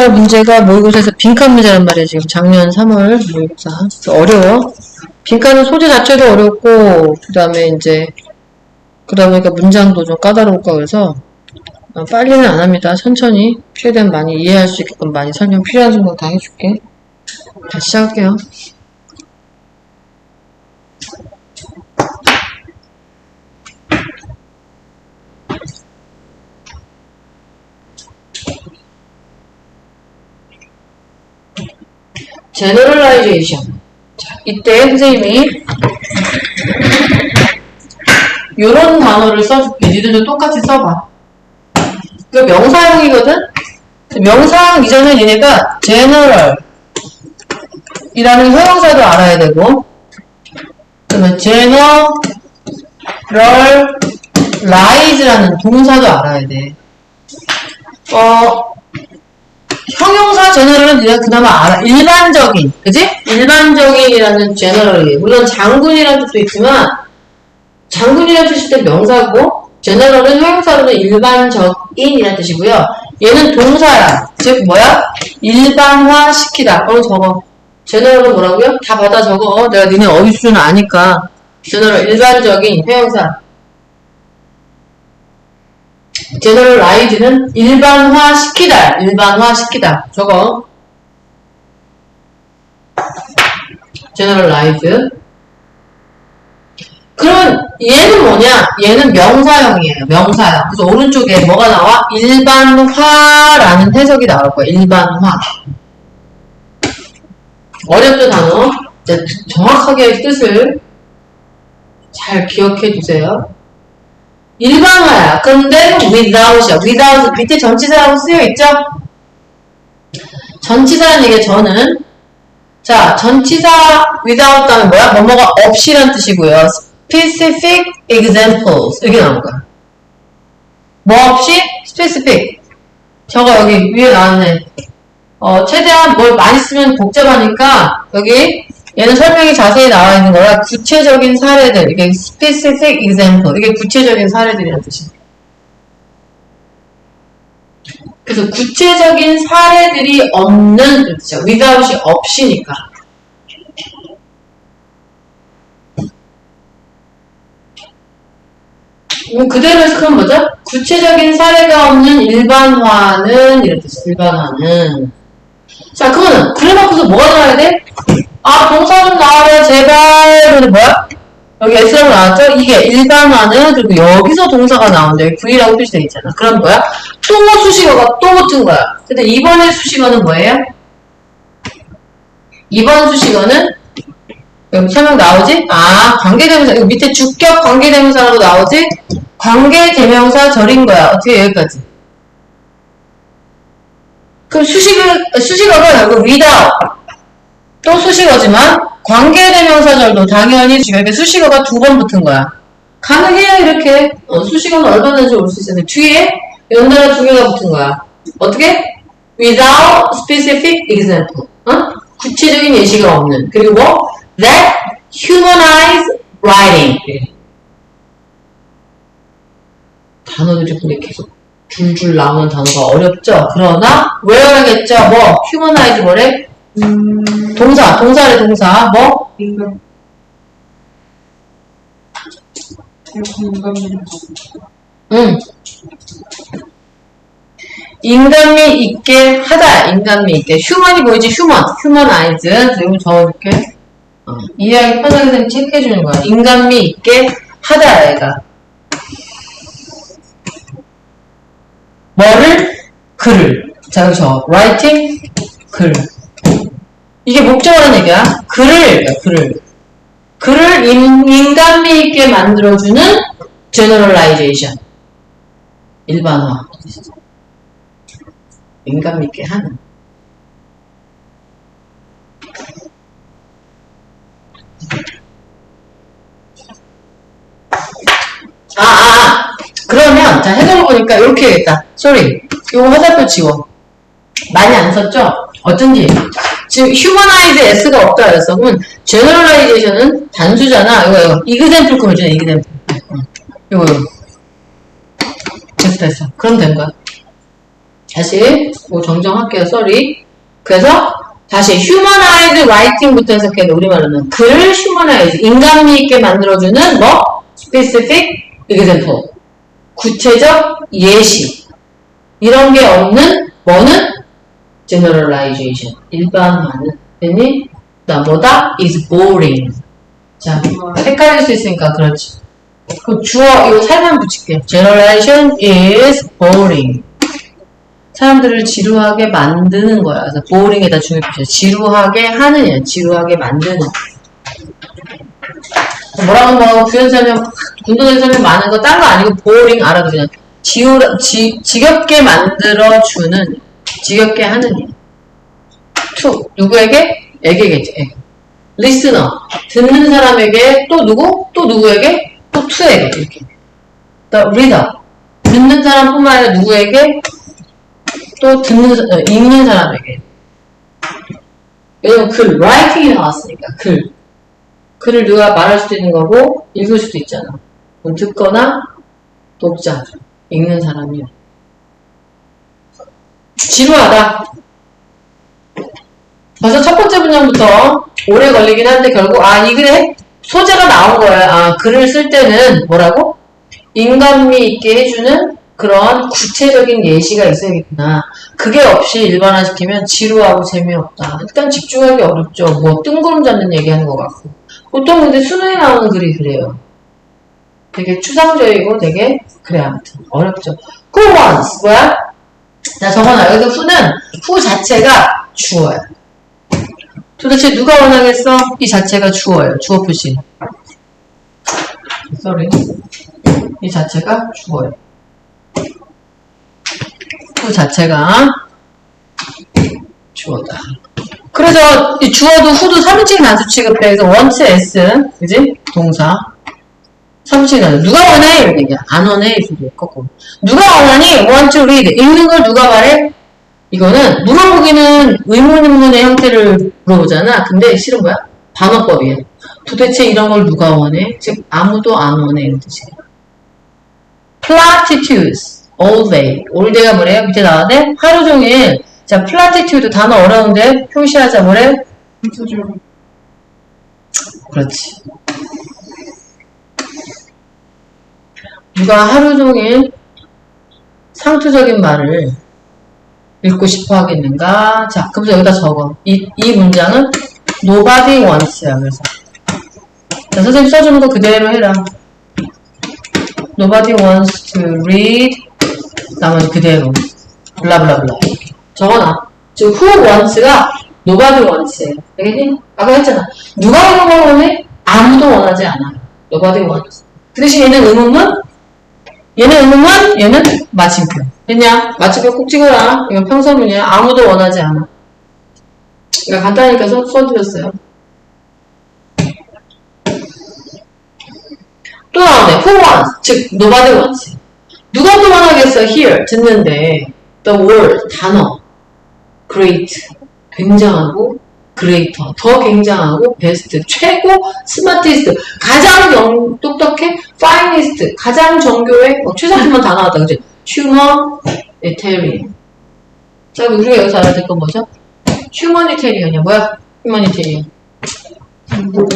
풀어갈 문제가 모의고사에서 빈칸 문제란 말이에요. 지금 작년 3월 모의고사. 어려워. 빈칸은 소재 자체도 어렵고, 그 다음에 이제, 그러다 보니까 문장도 좀 까다로울까 그래서, 어, 빨리는 안 합니다. 천천히. 최대한 많이 이해할 수 있게끔 많이 설명 필요한 정도 다 해줄게. 다시 시작할게요. 제너럴라이제이션. 자, 이때 선생님이 요런 단어를 써줄게. 니들도 똑같이 써봐. 이거 명사형이거든? 명사형 이전에 얘네가 general 이라는 형용사도 알아야 되고 그러면 generalize라는 동사도 알아야 돼. 어, 형용사 제너럴은 네가 그나마 알아. 일반적인, 그지? 일반적인이라는 제너럴이 물론 장군이라는 뜻도 있지만 장군이라는 뜻일 때 명사고 제너럴은 형용사로는 일반적인이라는 뜻이고요. 얘는 동사야. 즉 뭐야? 일반화시키다. 어 적어. 제너럴은 뭐라고요? 다 받아 적어. 내가 니네 어휘 수준을 아니까. 제너럴 일반적인 형용사. 제너럴 라이즈는 일반화시키다. 일반화시키다. 저거. 제너럴 라이즈. 그러면 얘는 뭐냐? 얘는 명사형이에요. 명사형. 그래서 오른쪽에 뭐가 나와? 일반화라는 해석이 나올 거야. 일반화. 어렵죠 단어. 정확하게 뜻을 잘 기억해 두세요. 일반화야. 근데 without이야. without 밑에 전치사라고 쓰여 있죠? 전치사라는 얘기 저는 자 전치사 without 다음에 뭐야? 뭐뭐가 없이란 뜻이고요. specific examples 이렇게 나온 거야. 뭐 없이? specific. 저거 여기 위에 나왔네. 어, 최대한 뭘 많이 쓰면 복잡하니까 여기 얘는 설명이 자세히 나와 있는 거라 구체적인 사례들 이게 specific example 이게 구체적인 사례들이라는 뜻이에요. 그래서 구체적인 사례들이 없는 뜻이죠. without이 없이니까. 뭐 그대로 해석하면 뭐죠? 구체적인 사례가 없는 일반화는 이런 뜻이에요. 일반화는 자, 그거는 그래놓고서 뭐가 나와야 돼? 아, 동사 좀 나와라, 제발. 근데 뭐야? 여기 S라고 나왔죠? 이게 일반화는 그리고 여기서 동사가 나오는데 여기 V라고 표시되어 있잖아. 그럼 뭐야? 또 수식어가 또 붙은 거야. 근데 이번에 수식어는 뭐예요? 이번 수식어는 여기 설명 나오지? 아, 관계대명사. 이거 밑에 주격 관계대명사라고 나오지? 관계대명사 절인 거야. 어떻게 여기까지? 그럼 수식을, 수식어가 결국 without. 또 수식어지만, 관계대명사절도 당연히 이렇게 수식어가 두 번 붙은 거야. 가능해요, 이렇게. 어, 수식어는 얼마든지 올 수 있어요. 뒤에 연달아 두 개가 붙은 거야. 어떻게? without specific example. 어? 구체적인 예시가 없는. 그리고 that humanize writing. 단어들이 근데 계속 줄줄 나오는 단어가 어렵죠? 그러나 외워야겠죠? 뭐 humanize 뭐래? 음, 동사, 동사래 동사. 뭐? 인간. 인간미를 응. 인간미 있게 하다. 인간미 있게. 휴먼이 보이지? 휴먼. 휴먼 아이즈. 이거 적어줄게. 어, 이해하기 편하게 되면 체크해주는 거야. 인간미 있게 하다, 얘가. 뭐를? 글을. 자, 적어. writing, 글. 이게 목적어라는 얘기야. 글을, 글을. 글을 인, 인간미 있게 만들어주는 generalization. 일반화. 인간미 있게 하는. 아, 아, 아. 그러면, 자, 해석을 보니까 이렇게 해야겠다. 쏘리. 이거 화살표 지워. 많이 안 썼죠? 어쩐지. 지금 humanize s가 없다. 그러면 generalization은 단수잖아. 이거, 이거. example 그거잖아, example. 응. 이거, 이거. 됐어, 됐어. 그럼 된 거야. 다시 뭐 정정할게요. sorry. 그래서 다시 writing부터 해석해야 돼. 우리말로는 글을 humanize 인간미 있게 만들어주는 뭐 specific 구체적 예시 이런 게 없는 뭐는 generalization 일반화는 됐니? 나 뭐다? is boring 자 헷갈릴 수 있으니까 그렇지 그 주어 이거 살만 붙일게 generalization is boring 사람들을 지루하게 만드는 거야. 그래서 boring에다 표시. 지루하게 하느냐, 지루하게 만드는. 뭐라고 뭐 구현 설명, 군도된 설명 많은 거 딴 거 아니고 boring 알아도 그냥 지우, 지, 지겹게 만들어주는, 지겹게 하느냐. to 누구에게? 에게겠지. 에게. listener 듣는 사람에게 또 누구? 또 누구에게? 또 to에게 이렇게. the reader 듣는 사람뿐만 아니라 누구에게? 또 듣는, 사- 어, 읽는 사람에게. 왜냐면 글, writing이 나왔으니까, 글. 글을 누가 말할 수도 있는 거고, 읽을 수도 있잖아. 듣거나, 독자, 읽는 사람이요. 지루하다. 벌써 첫 번째 문장부터 오래 걸리긴 한데, 결국, 아, 이 글에 소재가 나온 거야. 아, 글을 쓸 때는 뭐라고? 인간미 있게 해주는 그런 구체적인 예시가 있어야겠구나. 그게 없이 일반화시키면 지루하고 재미없다. 일단 집중하기 어렵죠. 뭐 뜬구름 잡는 얘기하는 것 같고. 보통 근데 수능에 나오는 글이 그래요. 되게 추상적이고 되게 그래 아무튼 어렵죠. Who wants? 뭐야? 자 적어놔. 여기서 who는 who 자체가 주어야. 도대체 누가 원하겠어? 이 자체가 주어예요. 주어 표시. sorry. 이 자체가 주어예요. 그 자체가 주어다. 그래서 이 주어도 후도 3인칭 단수. 그래서 want s 그지? 동사 3인칭 단수. 누가 원해? 이렇게 얘기야. 안 원해? 이 소리 거꾸로. 누가 원하니? want to read. 읽는 걸 누가 말해? 이거는 물어보기는 의문인문의 형태를 물어보잖아. 근데 실은 뭐야? 반어법이야. 도대체 이런 걸 누가 원해? 즉 아무도 안 원해 이런 뜻이야. platitudes all day. all day가 뭐래요? 밑에 나왔네? 하루 종일. 자, platitude 단어 어려운데 표시하자 뭐래? 소중 그렇지. 누가 하루 종일 상투적인 말을 읽고 싶어 하겠는가? 자, 그래서 여기다 적어. 이, 이 문장은 nobody wants야, 그래서. 자, 선생님 써주는 거 그대로 해라. nobody wants to read. 나머지 그대로. 블라블라블라. 적어놔. 지금 who wants가 nobody wants예요. 알겠니? 아까 했잖아. 누가 이런 걸 원해? 아무도 원하지 않아. nobody wants. 그 대신 얘는 의문문? 얘는 의문문? 얘는 마침표. 됐냐? 마침표 꼭 찍어라. 이건 평서문이야. 아무도 원하지 않아. 이거 간단하니까 써, 써드렸어요. 또 나오네. Who wants? 즉, nobody wants. 누가 또 원하겠어? Here. 듣는데. The word. 단어. great. 굉장하고 greater. 더 굉장하고 best. 최고. smartest. 가장 영, 똑똑해. finest. 가장 정교해. 어, 최상품만 다 나왔다. 그지? humanitarian. 자, 우리가 여기서 알아야 될 건 뭐죠? humanitarian이야. 뭐야? humanitarian.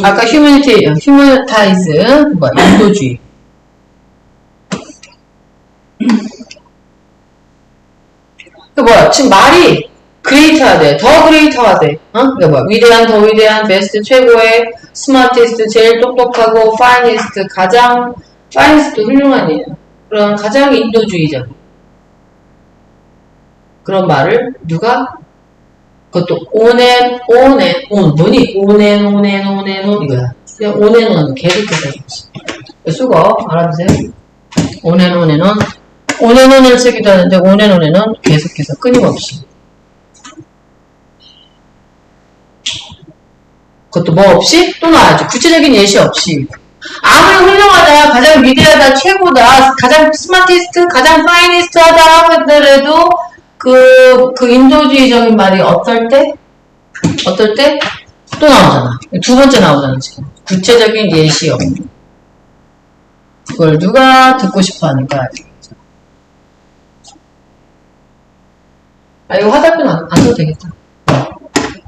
아까 humanitarian, humanize, 뭐야? 인도주의. 그 뭐야? 지금 말이 greater가 돼. 더 greater가 돼. 어? 그게 뭐야? 위대한, 더 위대한, best, 최고의, smartest, 제일 똑똑하고, finest, 가장, finest 훌륭한 일. 그런 가장 인도주의적. 그런 말을 누가 그것도 오넨 오넨 온 뭐니 오넨 오넨 오넨 온 이거야 그냥 오넨 온 계속해서 수거 알아두세요 오넨 오넨 온 오넨 온을 쓰기도 하는데 오넨 오넨 온 계속해서 끊임없이 그것도 뭐 없이 또 나와야죠 구체적인 예시 없이 아무리 훌륭하다 가장 위대하다 최고다 가장 스마티스트 가장 파이니스트하다 하더라도 그, 그 인도주의적인 말이 어떨 때? 어떨 때? 또 나오잖아. 두 번째 나오잖아, 지금. 구체적인 예시 없는. 그걸 누가 듣고 싶어 하는가? 아, 이거 화살표는 안, 안 써도 되겠다.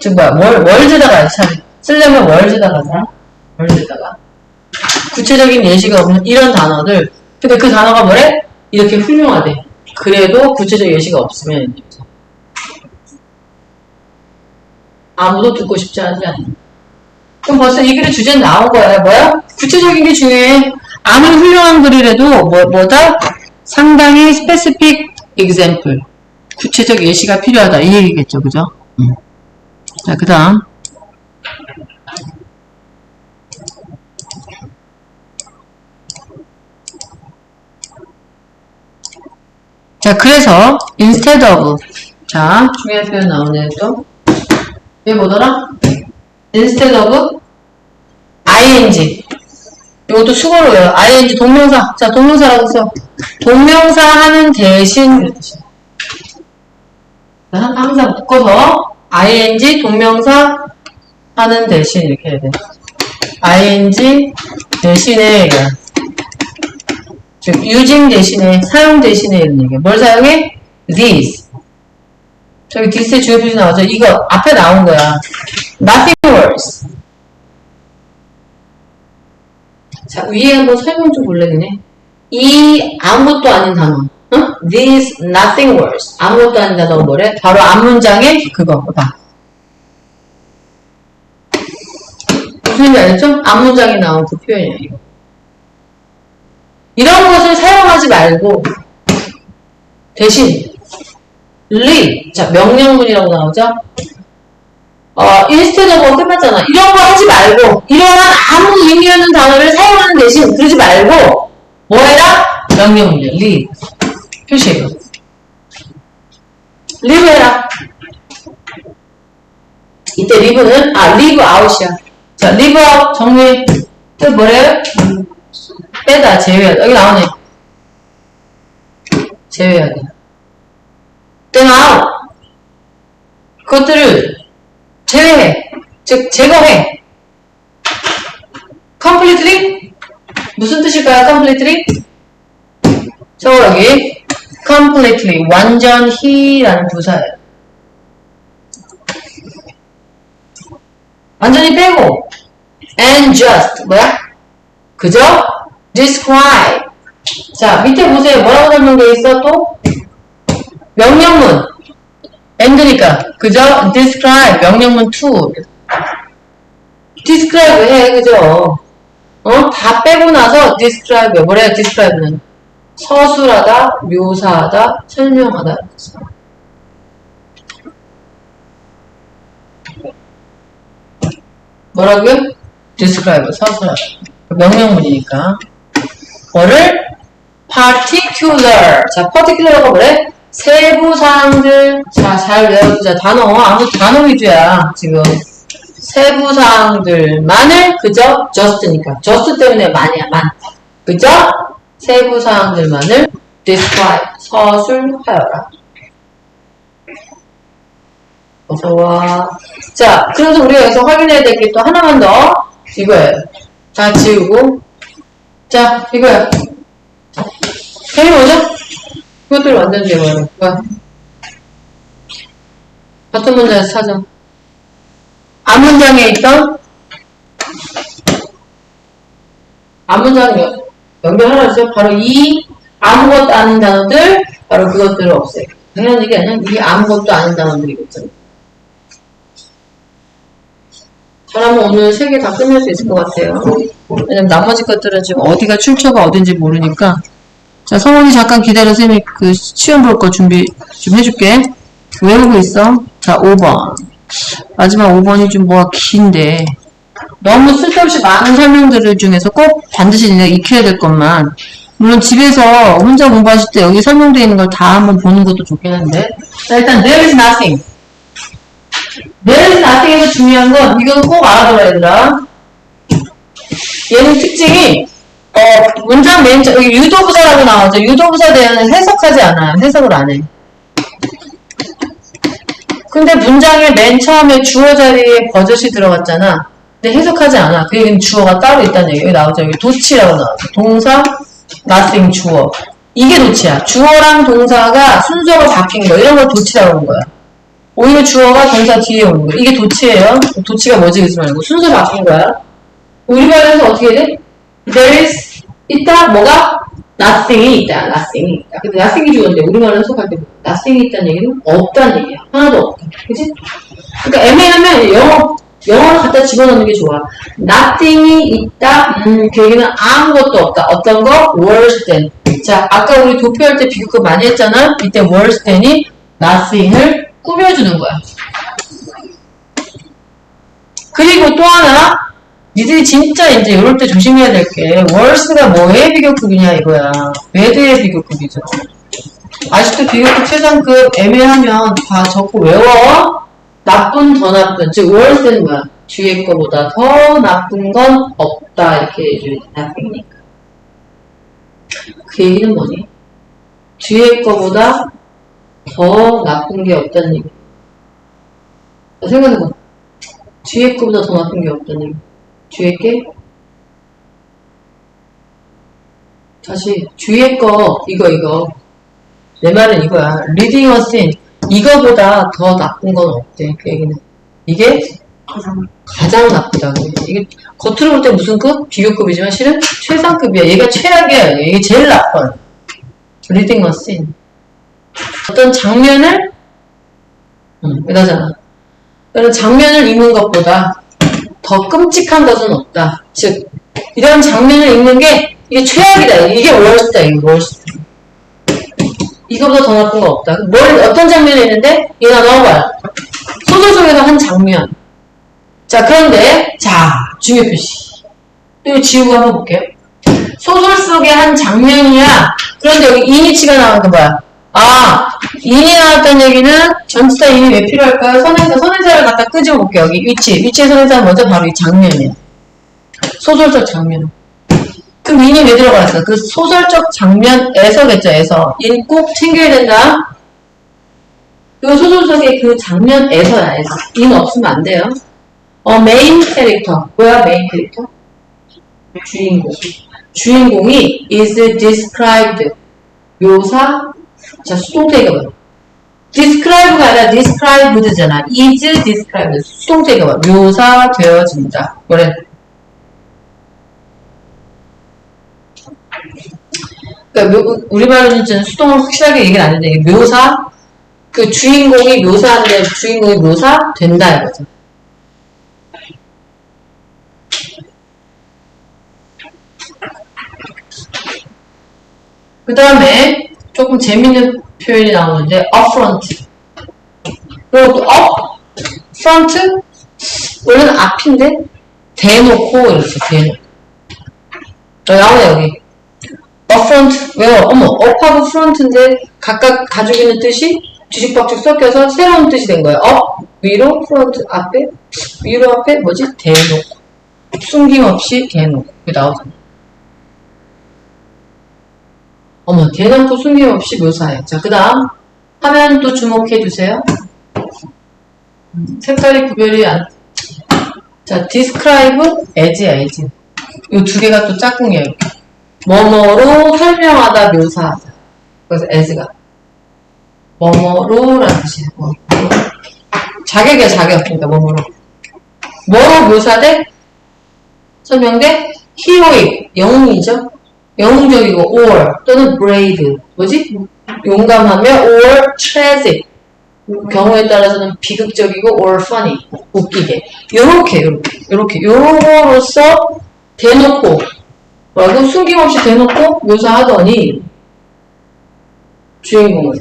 지금 뭐야, 월, 월즈다가 차라리. 쓰려면 월즈다가 사. 월즈다가. 구체적인 예시가 없는 이런 단어들. 근데 그 단어가 뭐래? 이렇게 훌륭하대. 그래도 구체적 예시가 없으면 아무도 듣고 싶지 않지 않아. 그럼 벌써 이 글의 주제는 나온 거야. 뭐야? 구체적인 게 중요해. 아무리 훌륭한 글이라도 뭐, 뭐다? 상당히 specific example. 구체적 예시가 필요하다. 이 얘기겠죠. 그죠? 음. 자, 그 다음. 자, 그래서 instead of 자, 중요한 표현 나오네 또. 얘 뭐더라? instead of ing 이것도 수고로 해요. ing 동명사. 자, 동명사라고 써. 동명사 하는 대신 항상 묶어서 ing 동명사 하는 대신 이렇게 해야 돼. ing 대신에 얘기야. 즉 using 대신에 사용 대신에 이런 얘기야. 뭘 사용해? these. 저기 this의 주요 표시 나오죠? 이거 앞에 나온 거야. nothing worse. 자, 위에 한번 설명 좀 볼래, 그네? 이 아무것도 아닌 단어. 어? This nothing worse. 아무것도 아닌 단어가 뭐래? 바로 앞 문장에 그거 봐. 말인지 알죠? 앞문장에 나온 그 표현이야, 이거. 이런 것을 사용하지 말고 대신 leave. 자, 명령문이라고 나오죠? 어, of 끝났잖아. 이런 거 하지 말고, 이러한 아무 의미 없는 단어를 사용하는 대신, 그러지 말고, 뭐 해라? 명령문이야. leave. 표시해요. leave 해라. 이때 leave는, 아, leave out이야. 자, out 정리. 또 뭐래요? 빼다, 제외하다. 여기 나오네. 제외하다. then out. 그것들을 제외해. 즉, 제거해. completely? 무슨 뜻일까요, completely? 저 여기, completely, 완전히 라는 부사예요. 완전히 빼고, and just, 뭐야? 그죠? describe. 자, 밑에 보세요. 뭐라고 설명되어 있어, 또? 명령문. and니까 그죠? describe 명령문 to describe 해 그죠? 어? 다 빼고 나서 describe 뭐래요? describe는 서술하다, 묘사하다, 설명하다 뭐라고요? describe 서술하다 명령문이니까. 뭐를? particular. 자 particular가 뭐래? 세부 사항들. 자 잘 외워보자. 단어. 아무 단어 위주야 지금. 세부 사항들만을 그저 just니까. just 때문에 만이야 만 그저 세부 사항들만을 describe 서술하여라 어서와 자 그래서 우리가 여기서 확인해야 될 게 또 하나만 더 이거예요 다 지우고 자 이거야 혜이 뭐죠? 그것들 완전 제거해요. 뭐야? 같은 문장에서 찾아. 앞 문장에 있던 앞 문장 연- 연결하라죠. 바로 이 아무것도 아닌 단어들 바로 그것들을 없애. 당연한 얘기 아니야? 이 아무것도 아닌 단어들이겠죠. 잘하면 오늘 세 개 다 끝낼 수 있을 것 같아요. 왜냐면 나머지 것들은 지금 어디가 출처가 어딘지 모르니까 자, 성훈이 잠깐 기다려. 쌤이 그 시험 볼 거 준비 좀 해줄게. 외우고 있어. 자, 5번. 마지막 5번이 좀 뭐가 긴데. 너무 쓸데없이 많은 설명들 중에서 꼭 반드시 내가 익혀야 될 것만. 물론 집에서 혼자 공부하실 때 여기 설명되어 있는 걸 다 한번 보는 것도 좋긴 한데. 자, 일단 there is nothing. There is nothing에서 중요한 건 이건 꼭 알아둬야 얘들아. 얘는 특징이 어, 문장 맨, 처- 여기 유도부사라고 나오죠. 유도부사 대해는 해석하지 않아요. 해석을 안 해. 근데 문장의 맨 처음에 주어 자리에 버젓이 들어갔잖아. 근데 해석하지 않아. 그 얘기는 주어가 따로 있다는 얘기. 여기 나오죠. 여기 도치라고 나오죠. 동사, nothing, 주어. 이게 도치야. 주어랑 동사가 순서가 바뀐 거. 이런 걸 도치라고 하는 거야. 오히려 주어가 동사 뒤에 오는 거야. 이게 도치예요. 도치가 뭐지? 그러지 말고 순서 바뀐 거야. 우리말에서 어떻게 돼? There is 있다 뭐가? Nothing이 있다. Nothing이 있다. 근데 nothing이 주어인데 우리말로 해석할 때 nothing이 있다는 얘기는 없다는 얘기야. 하나도 없다. 그치? 그러니까 애매하면 영어 영어를 갖다 집어넣는 게 좋아. Nothing이 있다. 음, 그 얘기는 아무것도 없다. 어떤 거? Worse than. 자, 아까 우리 도표할 때 비교급 많이 했잖아. 이때 worse than이 nothing을 꾸며주는 거야. 그리고 또 하나, 니들이 진짜 이제 이럴 때 조심해야 될 게, worse가 뭐의 비교급이냐 이거야. bad의 비교급이죠. 아직도 비교급 최상급 애매하면 다 적고 외워. 나쁜, 더 나쁜. 즉, worse는 뭐야? 뒤에 거보다 더 나쁜 건 없다. 이렇게 해줘야 돼. nothing이니까. 그 얘기는 뭐니? 뒤에 거보다 더 나쁜 게 없다는 얘기. 생각해봐. 뒤에 거보다 더 나쁜 게 없다는 얘기. 뒤에 게? 다시, 뒤에 거, 이거, 이거. 내 말은 이거야. reading a scene. 이거보다 더 나쁜 건 없대. 그 얘기는. 이게 가장 나쁘다고. 이게 겉으로 볼 때 무슨 급? 비교급이지만 실은 최상급이야. 얘가 최악이야. 이게 제일 나빠. a scene. 어떤 장면을 응, 이러잖아. 그런 장면을 읽는 것보다 더 끔찍한 것은 없다. 즉 이런 장면을 읽는 게 이게 최악이다. 이게 월스트다. 이게 월스트. 이거보다 더 나쁜 거 없다. 뭘 어떤 장면이 있는데 이거 넣어봐요. 소설 속에서 한 장면. 자 그런데 자 중요 표시. 이거 지우고 한번 볼게요. 소설 속의 한 장면이야. 그런데 여기 이니치가 나오는 거 봐요. 아, 인이 나왔다는 얘기는 전치사 인이 왜 필요할까요? 선행사, 선행사를 갖다 끄집어 볼게요. 여기 위치, 위치의 선행사는 먼저 바로 이 장면이에요. 소설적 장면. 그럼 인이 왜 들어갔어? 그 소설적 장면에서겠죠, 에서. 인 꼭 챙겨야 된다. 그 소설 속의 그 장면에서야, 에서. 인 없으면 안 돼요. 어, 메인 캐릭터. 뭐야, 메인 캐릭터? 주인공. 주인공이 is described. 묘사, 자, 수동태가 뭐야? describe가 아니라 described잖아. is described. 수동태가 뭐야? 묘사되어진다. 뭐래? 그러니까 묘- 우리말로는 좀 수동을 확실하게 얘기는 안 했는데 묘사 그 주인공이 묘사하는데 주인공이 묘사된다 이거죠. 그 다음에 조금 재밌는 표현이 나오는데 upfront. 그리고 또 up, front 원래는 앞인데 대놓고 이렇게 대놓고. 어, 나오네 여기. upfront. 왜요? 어머 up하고 front인데 각각 가지고 있는 뜻이 뒤죽박죽 섞여서 새로운 뜻이 된 거예요. up 위로 front 앞에 위로 앞에 뭐지? 대놓고. 숨김없이 대놓고. 그게 나오잖아 어머, 대놓고 숨김없이 묘사해. 자, 그 다음, 화면 또 주목해 주세요. 음, 색깔이 구별이 안, 자, describe, as야, as. 이 두 개가 또 짝꿍이에요. 뭐뭐로 설명하다, 묘사하다. 그래서 as가. 뭐뭐로라는 뜻이에요. 뭐. 자격이야, 자격. 그러니까 뭐뭐로. 뭐로 묘사돼? 설명돼? heroic, 영웅이죠? 영웅적이고 or 또는 brave. 뭐지? 용감하며 or tragic. 경우에 따라서는 비극적이고 or funny. 웃기게. 요렇게 요렇게 요렇게. 요로서 대놓고 뭐라고? 숨김없이 대놓고 묘사하더니 주인공을.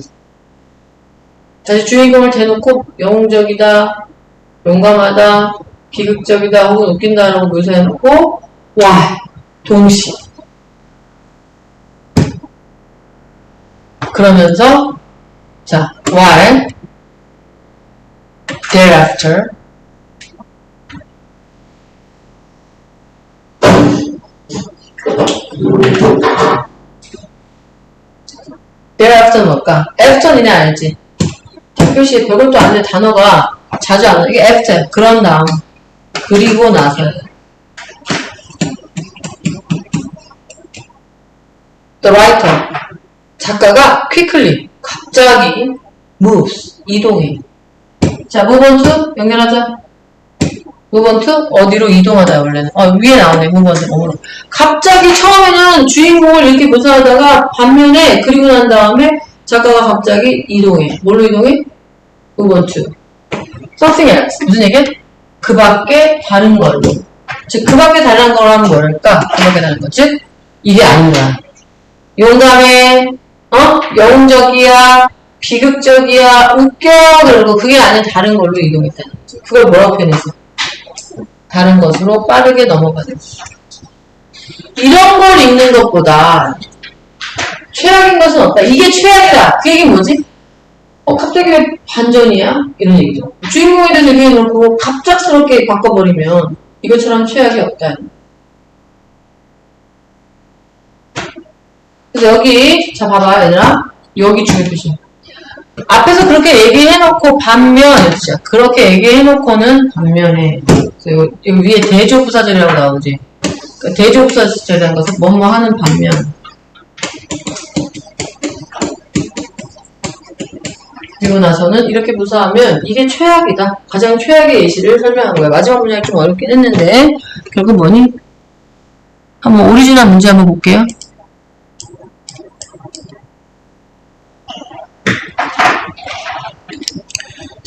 다시 주인공을 대놓고 영웅적이다 용감하다 비극적이다 혹은 웃긴다라고 묘사해놓고 와 동시 그러면서 자 while thereafter thereafter는 뭘까? after 니네 알지? 표시 별것도 안돼 단어가 자주 안 나. 이게 after 그런 다음 그리고 나서 the writer 작가가 quickly 갑자기 moves 이동해 자, 무번투 연결하자. 무번투 어디로 이동하다 원래는. 어, 위에 나오네. 무번투 어머로. 갑자기 처음에는 주인공을 이렇게 묘사하다가 반면에 그리고 난 다음에 작가가 갑자기 이동해. 뭘로 이동해? 무번투. something else. 무슨 얘기야? 그 밖에 다른 걸로. 즉, 그 밖에 다른 하면 뭐랄까? 그 밖에 다른 거. 즉, 이게 아닌 거야. 용감해, 어? 영웅적이야, 비극적이야, 웃겨, 그러고 그게 아닌 다른 걸로 이동했다는 거지. 그걸 뭐라고 표현했어? 다른 것으로 빠르게 넘어가는. 이런 걸 읽는 것보다 최악인 것은 없다. 이게 최악이다. 그 얘기 뭐지? 어, 갑자기 왜 반전이야? 이런 얘기죠. 주인공에 대해서 얘기해놓고 갑작스럽게 바꿔버리면 이것처럼 최악이 없다. 그래서 여기, 자, 봐봐, 얘들아. 여기 중요 표시. 앞에서 그렇게 얘기해놓고 반면, 자, 그렇게 얘기해놓고는 반면에. 여기, 여기 위에 대조부사절이라고 나오지. 그 대조부사절이라는 것은 뭐뭐 하는 반면. 그리고 나서는 이렇게 묘사하면 이게 최악이다. 가장 최악의 예시를 설명한 거야. 마지막 문장이 좀 어렵긴 했는데 결국 뭐니? 한번 오리지널 문제 한번 볼게요.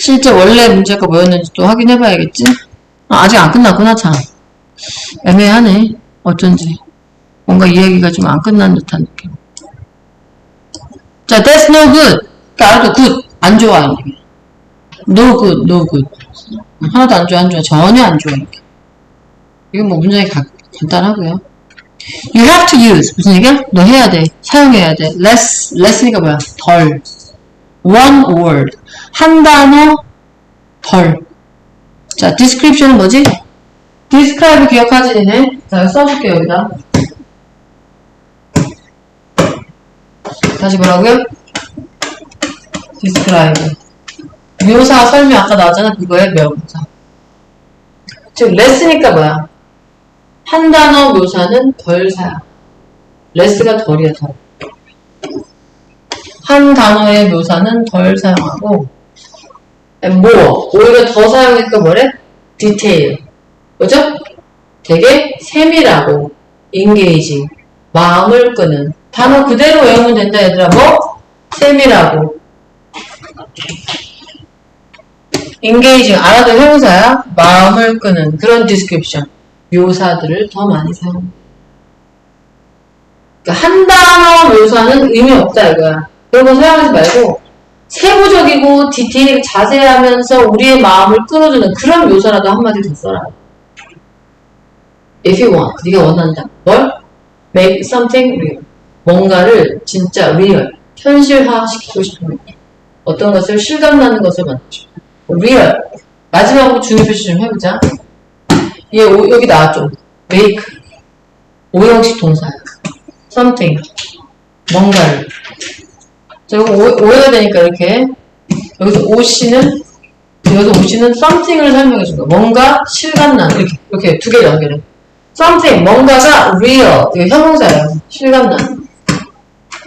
실제 원래 문제가 뭐였는지 또 확인해 봐야겠지? 아, 아직 안 끝났구나, 참. 애매하네. 어쩐지. 뭔가 이야기가 좀 안 끝난 듯한 느낌. 자, that's no good. 그러니까 good. 안 좋아. 이게. no good, no good. 하나도 안 좋아, 안 좋아. 전혀 안 좋아. 이게. 이건 뭐 문장이 가- 간단하고요. You have to use. 무슨 얘기야? 너 해야 돼. 사용해야 돼. less, less니까 뭐야? 덜. one word. 한 단어 덜. 자, description은 뭐지? describe 기억하지, 니네? 자, 써줄게, 여기다. 다시 뭐라고요? describe. 묘사, 설명, 아까 나왔잖아. 그거의 명사. 즉, less니까 뭐야? 한 단어 묘사는 덜 사용. less가 덜이야, 덜. 한 단어의 묘사는 덜 사용하고, and more. 오히려 더 사용했던 뭐래? detail. 뭐죠? 되게 세밀하고, engaging. 마음을 끄는. 단어 그대로 외우면 된다, 얘들아. 뭐? 세밀하고. engaging. 알아도 형사야. 마음을 끄는. 그런 description. 묘사들을 더 많이 사용. 그러니까 한 단어 묘사는 의미 없다 이거야. 그런 거 사용하지 말고 세부적이고 디테일하게 자세하면서 우리의 마음을 끌어주는 그런 묘사라도 한마디 더 써라. If you want, 네가 원한다. 뭘? Make something real. 뭔가를 진짜 real, 현실화 시키고 싶으면 어떤 것을 실감나는 것을 싶어. real. 마지막으로 중요 표시 좀 해보자. 얘 오- 여기 나왔죠. make. 오형식 동사야. something. 뭔가를. 자, 이거 오, 오해가 되니까 이렇게. 여기서 오씨는, 여기서 오씨는 something을 설명해 준 거야. 뭔가 실감나는. 이렇게, 이렇게 두 개 연결해. something. 뭔가가 real. 이거 형용사예요. 실감나는.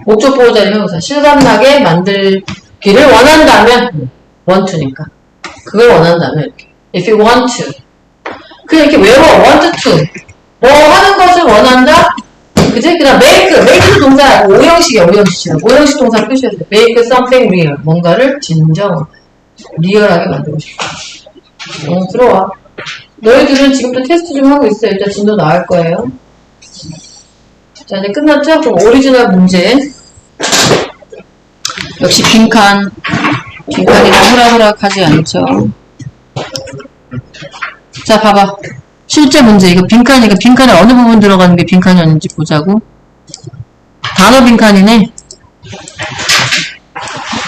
목적 보호자의 형용사. 실감나게 만들기를 원한다면, want to니까. 그걸 원한다면, 이렇게. if you want to. 그냥 이렇게 외워, want to. 뭐 하는 것을 원한다? 그지? 그 다음 make, make 동사, 오형식이야, 오형식이야. 오형식 동사 표시해야 돼. make something real. 뭔가를 진정, 리얼하게 만들고 싶어. 어, 들어와. 너희들은 지금도 테스트 좀 하고 있어요. 일단 진도 나올 거예요. 자, 이제 끝났죠? 그럼 오리지널 문제. 역시 빈칸. 빈칸이라 후락후락하지 않죠. 자, 봐봐. 실제 문제. 이거 빈칸이니까 빈칸에 어느 부분 들어가는 게 빈칸이었는지 보자고. 단어 빈칸이네.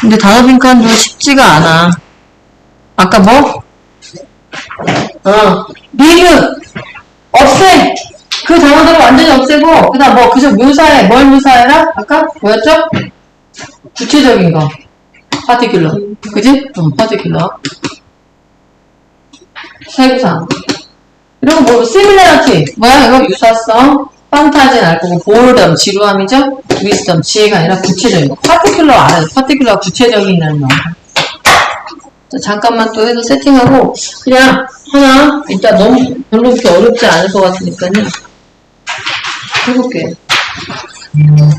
근데 단어 빈칸도 쉽지가 않아. 아까 뭐? 어, 리뷰! 없애! 그 단어들을 완전히 없애고, 그 다음 뭐, 그저 묘사해. 뭘 묘사해라? 아까 뭐였죠? 구체적인 거. 파티큘러. 그지? 응, 파티큘러. 세부상. 이런 거 뭐, similarity. 뭐야, 이거? 유사성. 판타지는 알고, 보울덤, 지루함이죠? 위스덤, 지혜가 아니라 구체적인 거. 파티큘러 알아요. 파티큘러가 구체적인 날거 잠깐만 또 해서 세팅하고, 그냥 하나, 일단 너무, 별로 그렇게 어렵지 않을 것 같으니까요. 해볼게요. 음.